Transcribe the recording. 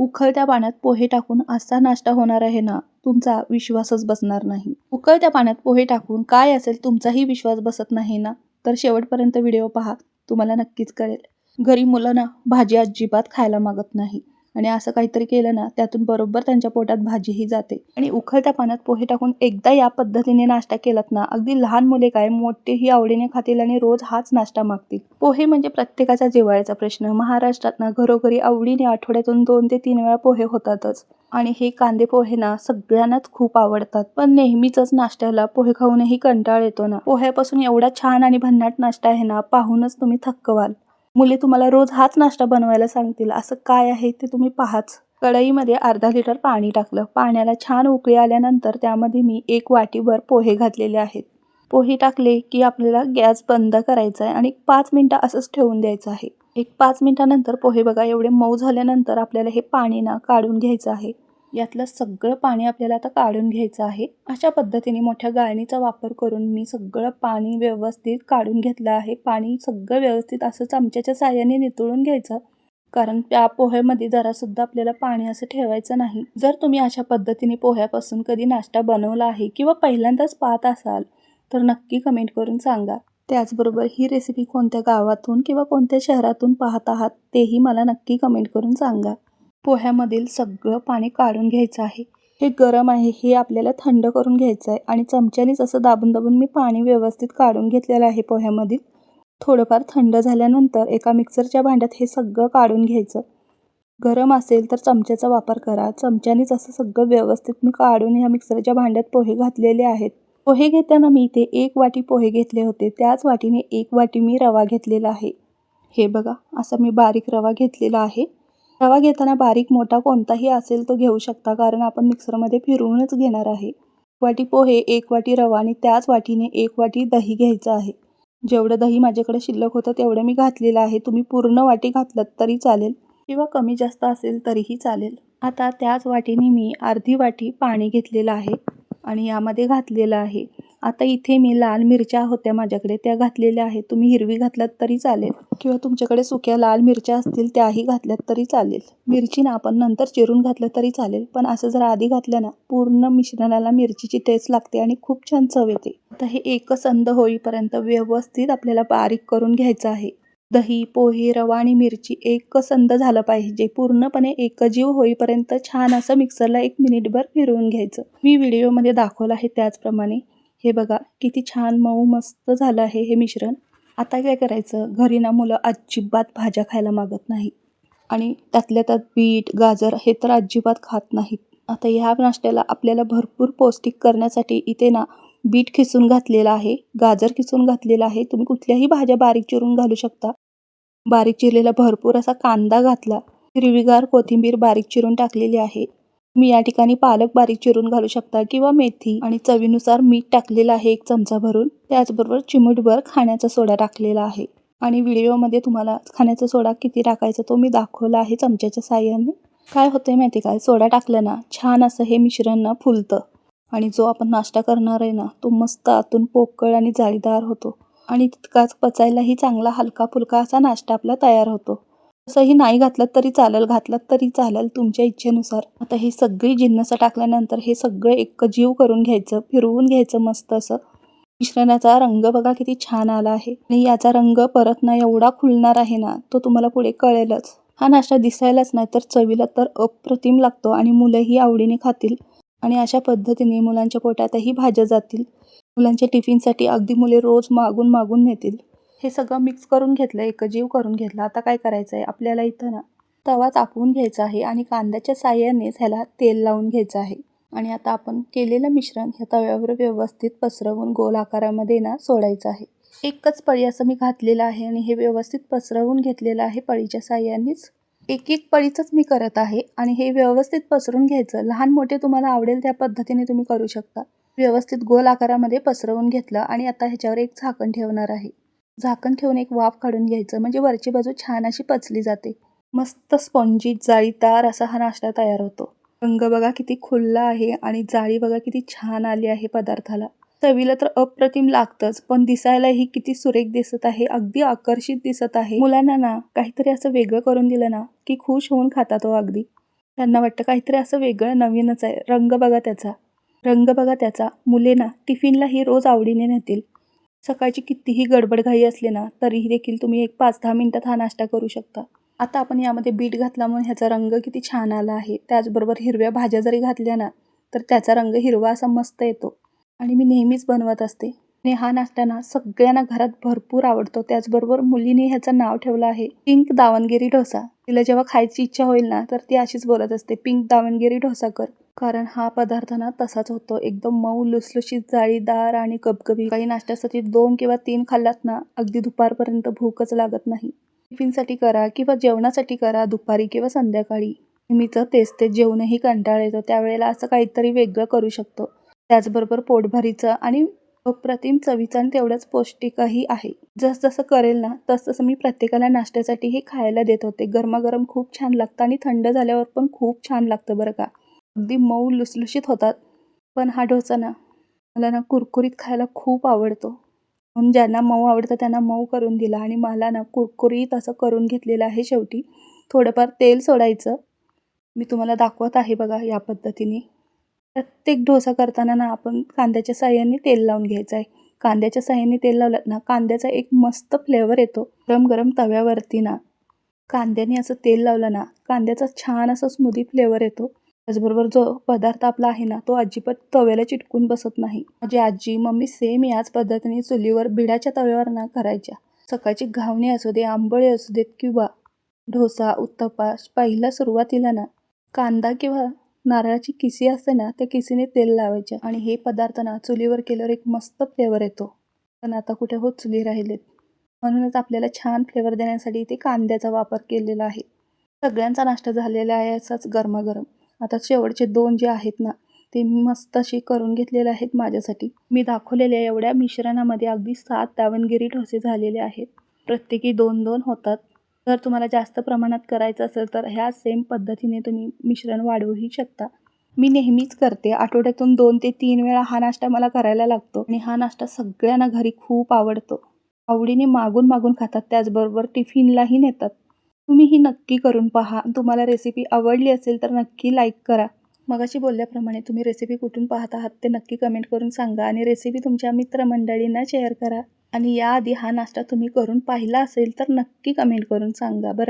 उकळत्या पाण्यात पोहे टाकून असा नाश्ता होणार आहे ना तुमचा विश्वासच बसणार नाही. उकळत्या पाण्यात पोहे टाकून काय असेल तुमचाही विश्वास बसत नाही ना? तर शेवटपर्यंत व्हिडिओ पहा तुम्हाला नक्कीच कळेल. घरी मुलं ना भाजी अजिबात खायला मागत नाही. आणि असं काहीतरी केलं ना त्यातून बरोबर त्यांच्या पोटात भाजीही जाते. आणि उखळत्या पाण्यात पोहे टाकून एकदा या पद्धतीने नाश्ता केलात ना अगदी लहान मुले काय मोठेही आवडीने खातील आणि रोज हाच नाश्ता मागतील. पोहे म्हणजे प्रत्येकाचा जिव्हाळ्याचा प्रश्न. महाराष्ट्रात ना घरोघरी आवडीने आठवड्यातून दोन ते तीन वेळा पोहे होतातच. आणि हे कांदे पोहे ना सगळ्यांनाच खूप आवडतात. पण नेहमीच नाश्त्याला पोहे खाऊनही कंटाळ येतो ना. पोह्यापासून एवढा छान आणि भन्नाट नाश्ता आहे ना पाहूनच तुम्ही थक्क व्हाल. मुले तुम्हाला रोज हाच नाश्ता बनवायला सांगतील. असं काय आहे ते तुम्ही पाहाच. कढईमध्ये अर्धा लिटर पाणी टाकलं. पाण्याला छान उकळी आल्यानंतर त्यामध्ये मी एक वाटीभर पोहे घातलेले आहेत. पोहे टाकले की आपल्याला गॅस बंद करायचा आहे आणि पाच मिनटं असंच ठेवून द्यायचं आहे. एक पाच मिनटानंतर पोहे बघा एवढे मऊ झाल्यानंतर आपल्याला हे पाणी ना काढून घ्यायचं आहे. यातलं सगळं पाणी आपल्याला आता काढून घ्यायचं आहे. अशा पद्धतीने मोठ्या गाळणीचा वापर करून मी सगळं पाणी व्यवस्थित काढून घेतलं आहे. पाणी सगळं व्यवस्थित असं चमच्याच्या साह्याने नितळून घ्यायचं. कारण त्या पोह्यामध्ये जरासुद्धा आपल्याला पाणी असं ठेवायचं नाही. जर तुम्ही अशा पद्धतीने पोह्यापासून कधी नाश्ता बनवला आहे किंवा पहिल्यांदाच पाहत असाल तर नक्की कमेंट करून सांगा. त्याचबरोबर ही रेसिपी कोणत्या गावातून किंवा कोणत्या शहरातून पाहत आहात तेही मला नक्की कमेंट करून सांगा. पोह्यामधील सगळं पाणी काढून घ्यायचं आहे. हे गरम आहे हे आपल्याला थंड करून घ्यायचं आहे आणि चमच्यानेच असं दाबून दाबून मी पाणी व्यवस्थित काढून घेतलेलं आहे पोह्यामधील. थोडंफार थंड झाल्यानंतर एका मिक्सरच्या भांड्यात हे सगळं काढून घ्यायचं. गरम असेल तर चमच्याचा वापर करा. चमच्यानेच असं सगळं व्यवस्थित मी काढून ह्या मिक्सरच्या भांड्यात पोहे घातलेले आहेत. पोहे घेताना मी इथे एक वाटी पोहे घेतले होते. त्याच वाटीने एक वाटी मी रवा घेतलेला आहे. हे बघा असा मी बारीक रवा घेतलेला आहे. रवा घेताना बारीक मोठा कोणताही असेल तो घेऊ शकता कारण आपण मिक्सरमध्ये फिरवूनच घेणार आहे. वाटी पोहे एक वाटी रवा आणि त्याच वाटीने एक वाटी दही घ्यायचं आहे. जेवढं दही माझ्याकडे शिल्लक होतं तेवढं मी घातलेलं आहे. तुम्ही पूर्ण वाटी घातलं तरी चालेल. किंवा कमी जास्त असेल तरीही चालेल. आता त्याच वाटीने मी अर्धी वाटी पाणी घेतलेलं आहे आणि यामध्ये घातलेलं आहे. आता इथे मी लाल मिरच्या होत्या माझ्याकडे त्या घातलेल्या आहेत. तुम्ही हिरवी घातलात तरी चालेल. किंवा तुमच्याकडे सुक्या लाल मिरच्या असतील त्याही घातल्यात तरी चालेल. मिरची ना आपण नंतर चिरून घातलं तरी चालेल. पण असं जर आधी घातलं ना पूर्ण मिश्रणाला मिरचीची टेस्ट लागते आणि खूप छान चव येते. आता हे एकसंद होईपर्यंत व्यवस्थित आपल्याला बारीक करून घ्यायचं आहे. दही पोहे रवा आणि मिरची एकसंद झालं पाहिजे. पूर्णपणे एकजीव होईपर्यंत छान असं मिक्सरला एक मिनिटभर फिरवून घ्यायचं. मी व्हिडिओमध्ये दाखवलं आहे त्याचप्रमाणे. हे बघा किती छान मऊ मस्त झालं आहे हे मिश्रण. आता काय करायचं? घरी ना मुलं अजिबात भाज्या खायला मागत नाही आणि त्यातल्या त्यात बीट गाजर हे तर अजिबात खात नाहीत. आता ह्या नाश्त्याला आपल्याला भरपूर पौष्टिक करण्यासाठी इथे ना बीट खिसून घातलेलं आहे गाजर खिसून घातलेलं आहे. तुम्ही कुठल्याही भाज्या बारीक चिरून घालू शकता. बारीक चिरलेला भरपूर असा कांदा घातला. हिरवीगार कोथिंबीर बारीक चिरून टाकलेली आहे. मी या ठिकाणी पालक बारीक चिरून घालू शकता किंवा मेथी आणि चवीनुसार मीठ टाकलेलं आहे एक चमचा भरून. त्याचबरोबर चिमूटभर खाण्याचा सोडा टाकलेला आहे. आणि व्हिडिओमध्ये तुम्हाला खाण्याचा सोडा किती टाकायचा तो मी दाखवला आहे चमच्याच्या साह्याने. काय होतंय माहिती काय सोडा टाकलं ना छान असं हे मिश्रण ना फुलतं. आणि जो आपण नाश्ता करणार आहे ना तो मस्त आतून पोकळ आणि जाळीदार होतो. आणि तितकाच पचायलाही चांगला हलका फुलका असा नाश्ता आपला तयार होतो. तसंही नाही घातलं तरी चालेल घातलं तरी चालेल तुमच्या इच्छेनुसार. आता हे सगळी जिन्नसं टाकल्यानंतर हे सगळं एकजीव करून घ्यायचं फिरवून घ्यायचं मस्त असं. मिश्रणाचा रंग बघा किती छान आला आहे. आणि याचा रंग परत ना एवढा खुलणार आहे ना तो तुम्हाला पुढे कळेलच. हा नाश्ता दिसायलाच नाही तर चवीला तर अप्रतिम लागतो आणि मुलंही आवडीने खातील. आणि अशा पद्धतीने मुलांच्या पोटातही भाज्या जातील. मुलांच्या टिफिनसाठी अगदी मुले रोज मागून मागून नेतील. हे सगळं मिक्स करून घेतलं एकजीव करून घेतलं. आता काय करायचं आहे आपल्याला इथं ना तवा तापवून घ्यायचा आहे आणि कांद्याच्या साह्यानेच ह्याला तेल लावून घ्यायचं आहे. आणि आता आपण केलेलं मिश्रण ह्या तव्यावर व्यवस्थित पसरवून गोल आकारामध्ये ना सोडायचं आहे. एकच पळी असं मी घातलेलं आहे आणि हे व्यवस्थित पसरवून घेतलेलं आहे पळीच्या साह्यानेच एक एक पळीचंच मी करत आहे आणि हे व्यवस्थित पसरून घ्यायचं. लहान मोठे तुम्हाला आवडेल त्या पद्धतीने तुम्ही करू शकता. व्यवस्थित गोल आकारामध्ये पसरवून घेतलं आणि आता ह्याच्यावर एक झाकण ठेवणार आहे. झाकण ठेवून एक वाफ काढून घ्यायचं. म्हणजे वरची बाजू छान अशी पचली जाते. मस्त स्पॉन्जी जाळीदार असा हा नाश्ता तयार होतो. रंग बघा किती खुल्ला आहे आणि जाळी बघा किती छान आली आहे पदार्थाला. चवीला तर अप्रतिम लागतंच पण दिसायलाही किती सुरेख दिसत आहे अगदी आकर्षित दिसत आहे. मुलांना ना काहीतरी असं वेगळं करून दिलं ना की खुश होऊन खातात हो अगदी. त्यांना वाटतं काहीतरी असं वेगळं नवीनच आहे. रंग बघा त्याचा. रंग बघा त्याचा. मुले ना टिफिनलाही रोज आवडीने नेतील. सकाळची कितीही गडबडघाई असली ना तरीही देखील तुम्ही एक पाच दहा मिनटात हा नाश्ता करू शकता. आता आपण यामध्ये बीट घातल्यामुळे ह्याचा रंग किती छान आला आहे. त्याचबरोबर हिरव्या भाज्या जरी घातल्या ना तर त्याचा रंग हिरवा असा मस्त येतो. आणि मी नेहमीच बनवत असते. आणि हा नाश्ता ना सगळ्यांना घरात भरपूर आवडतो. त्याचबरोबर मुलीने ह्याचं नाव ठेवलं आहे पिंक दावणगिरी डोसा. तिला जेव्हा खायची इच्छा होईल ना तर ती अशीच बोलत असते पिंक दावणगिरी डोसा कर. कारण हा पदार्थ ना तसाच होतो. एकदम मऊ लुसलुशीत जाळीदार आणि कबकबी काही नाश्त्यासाठी दोन किंवा तीन खाल्लात ना अगदी दुपारपर्यंत भूकच लागत नाही. टिफिनसाठी करा किंवा जेवणासाठी करा दुपारी किंवा संध्याकाळी. नेहमीचं तेच ते जेवणही कंटाळ येतो. त्यावेळेला असं काहीतरी वेगळं करू शकतो. त्याचबरोबर पोटभरीचं आणि अप्रतिम चवीचं आणि तेवढंच पौष्टिकही आहे. जसजसं करेल ना तसतसं मी प्रत्येकाला नाश्त्यासाठी हे खायला देत होते. गरमागरम खूप छान लागतं आणि थंड झाल्यावर पण खूप छान लागतं बरं का. अगदी मऊ लुसलुशीत होतात. पण हा डोसा ना मला ना कुरकुरीत खायला खूप आवडतो. म्हणून ज्यांना मऊ आवडतं त्यांना मऊ करून दिला आणि मला ना कुरकुरीत असं करून घेतलेलं आहे शेवटी. थोडंफार तेल सोडायचं. मी तुम्हाला दाखवत आहे बघा या पद्धतीने. प्रत्येक डोसा करताना ना आपण कांद्याच्या साह्याने तेल लावून घ्यायचं आहे. कांद्याच्या साह्याने तेल लावलं ना कांद्याचा एक मस्त फ्लेवर येतो. गरम गरम तव्यावरती ना कांद्याने असं तेल लावलं ना कांद्याचा छान असा स्मूदी फ्लेवर येतो. त्याचबरोबर जो पदार्थ आपला आहे ना तो अजिबात तव्याला चिटकून बसत नाही. माझी आजी मम्मी सेम याच पद्धतीने चुलीवर बिडाच्या तव्यावर ना करायच्या. सकाळची घावणी असू दे आंबळी असू देत किंवा डोसा उत्तप्पा पहिला सुरुवातीला ना कांदा किंवा नारळाची किसी असते ना त्या किसीने तेल लावायच्या आणि हे पदार्थ ना चुलीवर केल्यावर एक मस्त फ्लेवर येतो. पण आता कुठे होत चुली राहिलेत? म्हणूनच आपल्याला छान फ्लेवर देण्यासाठी इथे कांद्याचा वापर केलेला आहे. सगळ्यांचा नाश्ता झालेला आहे असाच गरमागरम. आता शेवटचे दोन जे आहेत ना ते मस्त असे करून घेतलेले आहेत माझ्यासाठी. मी दाखवलेल्या एवढ्या मिश्रणामध्ये अगदी सात दावणगिरी ठोसे झालेले आहेत. प्रत्येकी दोन दोन होतात. जर तुम्हाला जास्त प्रमाणात करायचं असेल तर ह्या सेम पद्धतीने तुम्ही मिश्रण वाढवूही शकता. मी नेहमीच करते. आठवड्यातून दोन ते तीन वेळा हा नाश्ता मला करायला लागतो आणि हा नाश्ता सगळ्यांना घरी खूप आवडतो. आवडीने मागून मागून खातात. त्याचबरोबर टिफिनलाही नेतात. तुम्ही ही नक्की करून पहा. तुम्हाला रेसिपी आवडली असेल तर नक्की लाईक करा. मगाशी बोलल्याप्रमाणे तुम्ही रेसिपी कुठून पाहत आहात ते नक्की कमेंट करून सांगा आणि रेसिपी तुमच्या मित्रमंडळींना शेअर करा. आणि याआधी हा नाश्ता तुम्ही करून पाहिला असेल तर नक्की कमेंट करून सांगा बरं